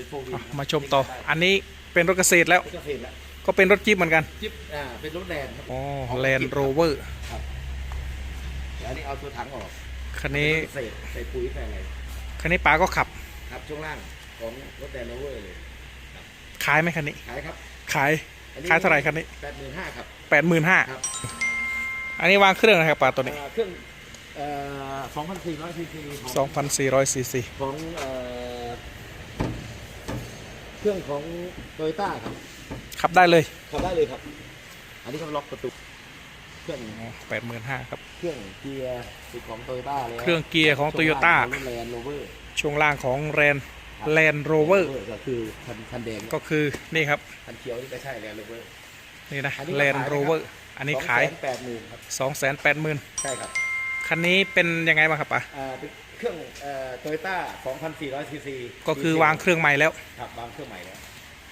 เป็นโฟวินอะมาชมต่อ อันนี้เป็นรถเกษตรแล้ว ก็เสร็จแล้วก็เป็นรถจี๊ปเหมือนกัน จิ๊บอ่าเป็นรถแลนด์ครับ อ๋อของแลนจิ๊ด์บโรเวอร์ แล้วอันนี้เอาตัวถังออกคันนี้เป็รถเกษตรใส่ปุ๋ยใส่อะไรคันนี้ป๋าก็ขับ ครับช่วงล่างของรถแลนด์โรเวอร์เลยขายไหมคันนี้ ขายครับขาย ขายเท่าไหร่คันนี้แปดหมื่นห้าครับ แปดหมื่นห้า ครับ อันนี้วางเครื่องนะครับป๋าตัวนี้ อ่าเครื่องเอ่อสองพันสี่ร้อยซีซีสองพันสี่ร้อยซีซีของเอ่อ เครื่องของโตโยต้าครับขับได้เลยขับได้เลยครับ อันนี้เขาล็อกประตูเครื่องแปดหมื่นห้าครับ เครื่องเกียร์เป็นของโตโยต้าเลยเครื่องเกียร์ของโตโยต้าแลนด์โรเวอร์ช่วงล่างของแลนแลนโรเวอร์ก็คือคันคันแดงก็คือนี่ครับคันเขียวนี่ก็ใช่แลนด์โรเวอร์นี่นะอันนี้ก็แลนขายโรเวอร์อันนี้ขายแปดหมื่นครับสองแสนแปดหมื่นใช่ครับคันนี้เป็นยังไงบ้างครับป๋าอ่า เป็นเครื่องเอ่อโตโยต้า2,400ซีซีก็คือวางเครื่องใหม่แล้วครับวางเครื่องใหม่แล้ว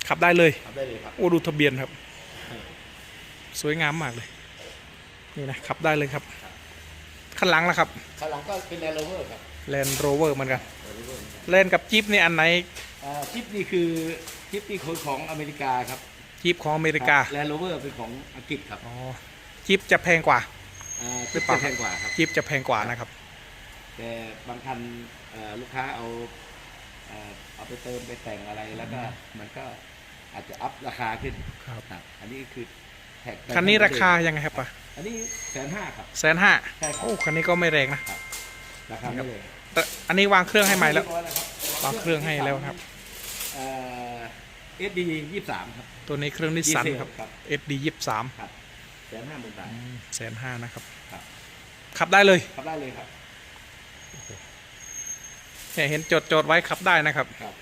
ขับได้เลยขับได้เลยครับโอ้ดูทะเบียนครับ สวยงามมากเลย นี่นะขับได้เลยครับข้างหลังล่ะครับข้างหลังก็เป็นแลนด์โรเวอร์ครับแลนโรเวอร์เหมือนกัน Land Rover เหมือนกันแลนกับจี๊ปนี่อันไหนอ่าจิ๊บนี่คือจิ๊บนี่คนของอเมริกาครับจี๊ปของอเมริกาแลนด์โรเวอร์เป็นของอังกฤษครับอ๋อจี๊ปจะแพงกว่าอ่าหรืจิ๊อบเปล่าจะแพงกว่าครับจี๊ปจะแพงกว่านะครับ แต่บางคันเอ่อลูกค้าเอาเอ่อเอาไปเติมไปแต่งอะไรแล้วก็มันก็อาจจะอัพราคาขึ้นครับครับอันนี้คือแท็กคันนี้ราคายังไงครับป่ะอันนี้แสนห้าครับแสนห้าใช่ครับโอ้คันนี้ก็ไม่แรงนะราคาไม่เลยแต่อันนี้วางเครื่องให้ใหม่แล้วเรียบร้อยครับวางเครื่องให้แล้วครับเอ่อสดียี่สามครับ ตัวนี้เครื่องนิสสันครับครับ SD ยี่สิบสามครับแสนห้าหมื่นบาทแสนห้านะครับครับขับได้เลย ขับได้เลยครับ เนี่ยเห็นจดจดไว้ขับได้นะครับ ครับ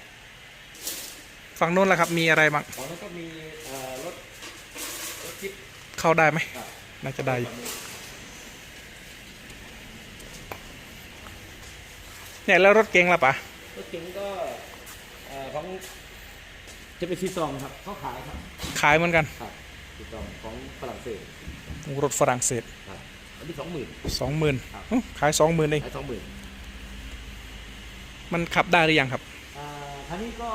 ฝั่งนู้นล่ะครับ มีอะไรบ้างของนั้นก็มีเอ่อรถรถจิ๊บเข้าได้ไหมครับน่าจะได้อยู่เนี่ยแล้วรถเก๋งล่ะปะรถเก๋งก็เอ่อของจะเป็นซีซองครับเขาขายครับขายเหมือนกันครับซีซองของฝรั่งเศสรถฝรั่งเศสครับอันนี้สองหมื่นสองหมื่นครับขายสองหมื่นเองขายสองหมื่น มันขับได้หรือยังครับอ่าคันนี้ก็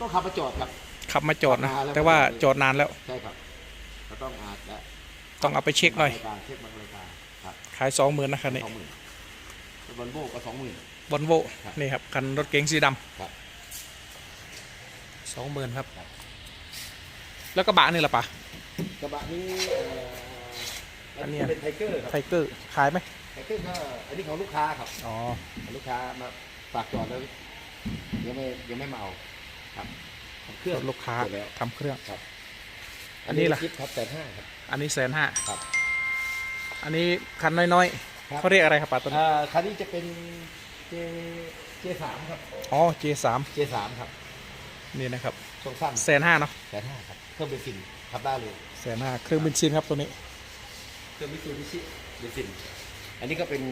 ต้องขับมาจอดครับ ขับมาจอดนะ ขับมาแล้ว แต่ว่าจอดนานแล้ว ใช่ครับ ก็ต้องอาจจะต้องเอาไปเช็คหน่อยบางรายการเช็คบางรายการครับขายสองหมื่นนะครับนี่สองหมื่นบอลโบก็สองหมื่น วอลโวครับนี่ครับคันรถเก๋งสีดครับำสองหมื่นครับครับแล้วกระบะนี่ล่ะปะ กระบะนี้เอ่ออัอันนเนี้ นี้ยเป็นไทเกอร์ครับไทเกอร์ขายไหมไทเกอร์ก็อันนี้ของลูกค้าครับ อ๋อ ลูกค้ามา ฝากจอดแล้วยังไม่ยังไม่มาเอาครับของเครื่องรถลูกค้าเสร็จแล้วทำเครื่อง ครับ อันนี้ล่ะ คิดครับแต่ห้าครับ อันนี้แสนห้าครับอันนี้คันน้อยครัๆบ เขาเรียกอะไรครับปะตัวนี้อ่าคันนี้จะเป็นเจเจสามครับอ๋อ J3 เจสามครับนี่นะครับช่วงสั้นแสนห้าเนาะแต่ห้าครับเครื่องเบนซินขับได้เลยแสนห้าเครื่องเบนซินครับตัวนี้ เครื่องมิตซูบิชิเบนซินอันนี้ก็เป็น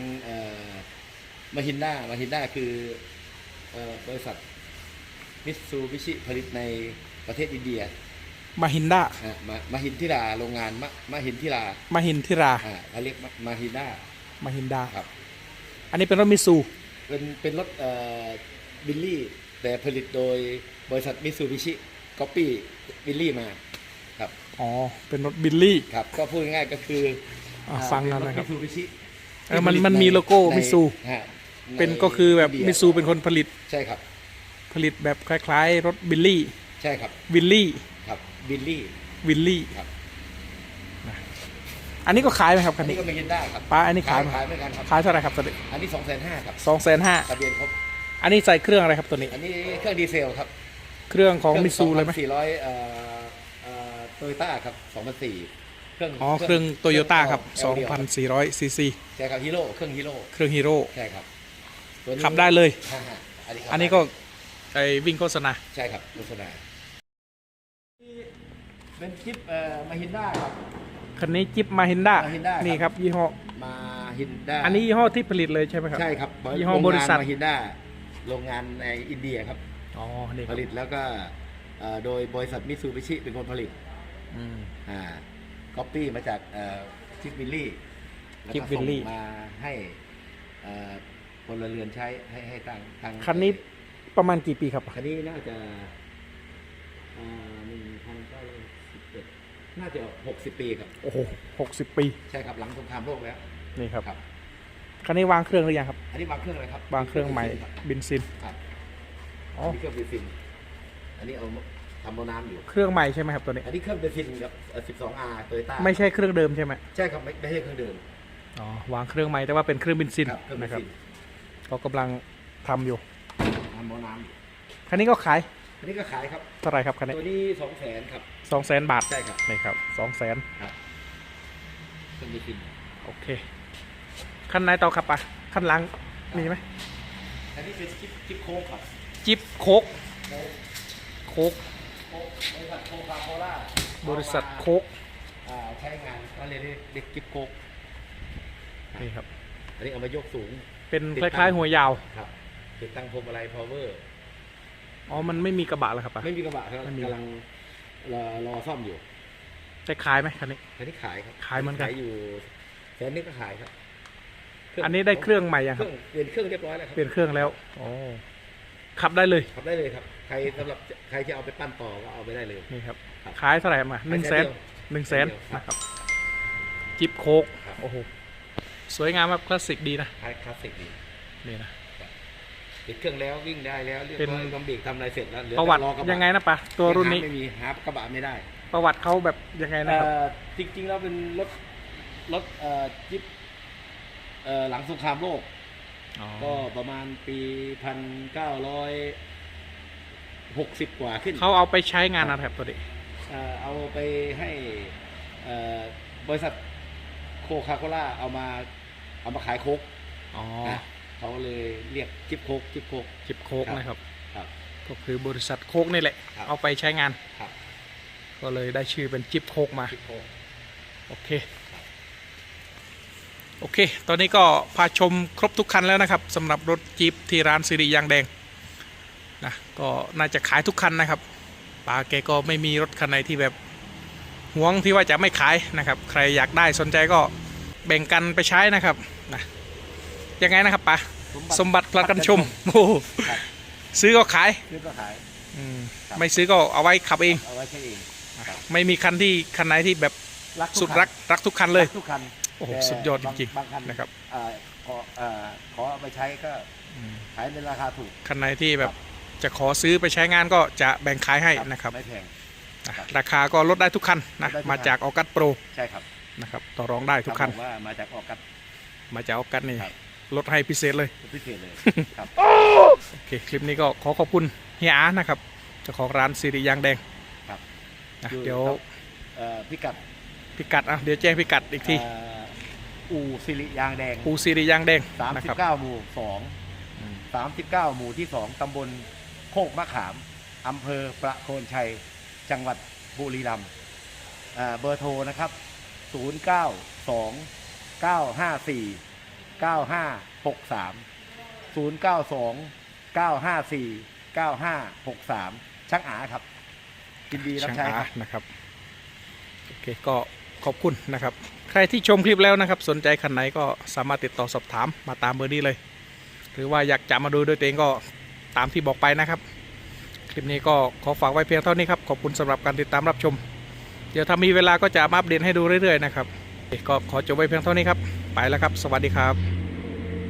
มาฮินด้ามาฮินด้าคือเอ่อบริษัทมิตซูบิชิผลิตในประเทศอินเดียมาฮินด้าอะมามาฮินทิราโรงงานมะมาฮินทิรามาฮินทิราอ่าเขาเรียกมามาฮินด้ามาฮินดา ครับ อันนี้เป็นรถมิซู เป็นเป็นรถเอ่อบิลลี่ แต่ผลิตโดยบริษัทมิตซูบิชิก๊อปปี้บิลลี่มา ครับอ๋อ เป็นรถบิลลี่ครับ ก็พูดง่ายๆก็คืออะอ่าฟังกันนะครับ มิตซูบิชิเออมันมันมีโลโก้มิตซูใน เป็นก็คือแบบอินเดียมิซูเป็นคนผลิตใช่ครับ ผลิตแบบคล้ายๆ รถบิลลี่ ใช่ครับวิลลี่ครับบิลลี่วิลลี่ครับอันนี้ก็ขายไหมครับอัคันนนี้นี้ก็ไม่ยินได้ครับป้าอันนี้ขายไหมขายเหมือนกันครับ ขายเท่าไหร่ครับตัวนี้อันนี้สองแสนห้าครับสองแสนห้าทะเบียนครบ อันนี้ใส่เครื่องอะไรครับตัวนี้ อันนี้เครื่องดีเซลครับเครื่องของมิซูเลยไหม สี่ร้อยเอ่อเอ่อโตโยต้าครับสองพันสี่เครื่องอ๋อเครื่องโตโยต้าครับเอลเดียว2,400ซีซีใช่ครับฮีโร่เครื่องฮีโร่เครื่องฮีโร่ใช่ครับ ตัวนี้ขับได้เลยฮ่าฮ่าอันนี้ขับอันนี้ก็ไอวิ่งโฆษณา ใช่ครับโฆษณาเป็นจิ๊บเอ่อมาฮินด้าครับ คันนี้จิปมาฮินด้า Mahindra นี่ครับยี่ห้อ มาฮินด้าอันนี้ยี่ห้อที่ผลิตเลยใช่ไหมครับ ใช่ครับยี่ห้อบริษัทมาฮินด้าโรงงานในอินเดียครับ อ๋อ นี่คผรับลิตแล้วก็เอ่อโดยบริษัทมิตซูบิชิเป็นคนผลิตอืม อ่าก๊อปปี้มาจากชิปวิลลี่แล้ว Chip ก็ Willy ส่งมาให้เอ่อ พลเรือนใช้ให้ให้ทางทางคันนี้ประมาณกี่ปีครับ คันนี้น่าจะหนึ่งพันเก้าร้อยสิบเอ็ดน่าจะหกสิบปีครับ โอ้โหหกสิบปี ใช่ครับหลังสงครามโลกแล้ว นี่ครับครับคันนี้วางเครื่องหรือยังครับ อันนี้วางเครื่องอะไรครับ วางเครื่องใหม่ครับบินซินครับอ๋ออันนี้เครื่องเบนซิน อันนี้เอาทำโบน้ำอยู่ เครื่องใหม่ใช่ไหมครับตัวนี้ อันนี้เครื่องเบนซินกับ 12R โตโยต้าไม่ใช่เครื่องเดิมใช่ไหม ใช่ครับไม่ไม่ใช่เครื่องเดิม อ๋อ วางเครื่องใหม่แต่ว่าเป็นเครื่องบินซินครับเครื่องเบนนะครับ ซินก็กำลังทำอยู่ทำโบน้ำอยู่คันนี้ก็ขายอันนี้ก็ขายครับ เท่าไหรครับคันนี้ตัวนี้สองแสนครับ สองแสนบาทใช่ครับนี่ครับสองแสนครับเครื่องเบนซินโอเคคันไหนต่อครับปะคันหลังมีไหมอันนี้เป็นจิ๊บจิ๊บโค้กครับจิบโคกโค้กโคกโค้กบริษัทโคคาโคล่าบริษัทโคกอ่าใช้งานก็เลยเรียกเรียกจิ๊บโค้กนี่ครับ อันนี้เอามายกสูง เป็นติดคตั้งล้ายๆ หัวยาว ครับติดตั้งพวงมาลัยพาวเวอร์อ๋อ มันไม่มีกระบะแล้วครับปะ ไม่มีกระบะครับไม่มี กำลังรอรอซ่อมอยู่จะขายไหมคันนี้ อันนี้ขายครับขายเหมือนกัน ขายอยู่แสนนึงก็ขายครับเคงอันนี้ได้เครื่องใหม่ยังเคครัรื่บองเปลี่ยนเครื่องเรียบร้อยแล้วครับเปลี่ยนเครื่องแล้วอ๋อขับได้เลยขับได้เลยครับ ใครสำหรับใครจะเอาไปปั้นต่อก็เอาไปได้เลย นี่ครับ ครับขายเท่าไหร่มาหนึ่งแสนเดียวหนึ่งแสนเดียวครับนะครับ จิบโคกครับ โอ้โห สวยงามแบบคลาสสิกดีนะคลาสคลาสสิกดีนี่นะติดเครื่องแล้ววิ่งได้แล้วเรียบเป็นร้อยทำเบรกทำอะไรเสร็จแล้วเหลือประวัติแต่อกบะยังไงนะปะตัวรุ่นนี้ยังหาไม่มีหากระบะไม่ได้ ประวัติเขาแบบยังไงนะครับเอ่อจริงๆแล้วเป็นรถรถเอ่อจิ๊บเอ่อหลังสงครามโลกก็ประมาณปีพันเก้าร้อยหกสิบกว่าขึ้น เขาเอาไปใช้งานอะไรครับตัวนี้เอ่อเอาไปให้เอ่อบริษัท โคคาโคล่าเอามาเอามาขายโคกอ๋อนะเขาเลยเรียกจิ๊บโคกจิ๊บโคกจิบโคกครับนะครับ ครับ ก็คือบริษัทโคกนี่แหละ ครับ เอาไปใช้งาน ครับก็เลยได้ชื่อเป็นจิบโคกมา จิ๊บโคก โอเค โอเค ตอนนี้ก็พาชมครบทุกคันแล้วนะครับสำหรับรถจี๊ปที่ร้านสิริยางแดงนะก็น่าจะขายทุกคันนะครับป้าแกก็ไม่มีรถคันไหนที่แบบ หวงที่ว่าจะไม่ขายนะครับ ใครอยากได้สนใจก็แบ่งกันไปใช้นะครับนะยังไงนะครับป้าสมบัติพลัดกันชมโอ้โหครับซื้อก็ขายซื้อก็ขายอืมครับไม่ซื้อก็เอาไว้ขับเองเอาไว้ใช้เองไม่มีคันที่คันไหนที่แบบรักทุสุดคันรักรักทุกคันเลยรักทุกคันโอ้โหแต่สุดยอดจริงบางคันๆนะครับเอ่อขอเอ่อขอเอาไปใช้ก็อืมขายในราคาถูกคันไหนที่แบบครับจะขอซื้อไปใช้งานก็จะแบ่งขายให้นะครับไม่แพงนะค รับราคาก็ลดได้ทุกคันนะลดได้ทุกคัน มาจากออกัสโปรใช่ครับนะครับต่อรองได้ทุกคัน รับผมว่ามาจากออกกัดมาจากออกัสนี่ครับ ลดให้พิเศษเลยพิเศษเลยครับ โอเคคลิปนี้ก็ขอขอบคุณเฮียอาร์นะครับเจ้าของร้านสิริยางแดงครับ นะอยู่เดี๋ยวเอ่อพิกัดพิกัดอะเดี๋ยวแจ้งพิกัดอีกทีเอ่ออู่สิริยางแดง ปูสิริยางแดงนะครับ 39 หมู่2 39 หมู่ที่ 2 ตำบลโคกมะขาม อำเภอประโคนชัย จังหวัดบุรีรัมย์เบอร์โทรนะครับ 092 954 9563 092 954 9563 ช่างอาครับยินดีรับใช้ครับนะครับโอเคก็ขอบคุณนะครับ ใครที่ชมคลิปแล้วนะครับ สนใจคันไหนก็สามารถติดต่อสอบถามมาตามเบอร์นี้เลย หรือว่าอยากจะมาดูด้วยตัวเองก็ตามที่บอกไปนะครับ คลิปนี้ก็ขอฝากไว้เพียงเท่านี้ครับ ขอบคุณสำหรับการติดตามรับชม เดี๋ยวถ้ามีเวลาก็จะมาอัปเดตให้ดูเรื่อยๆนะครับก็ขอจบไว้เพียงเท่านี้ครับ ไปแล้วครับ สวัสดีครับ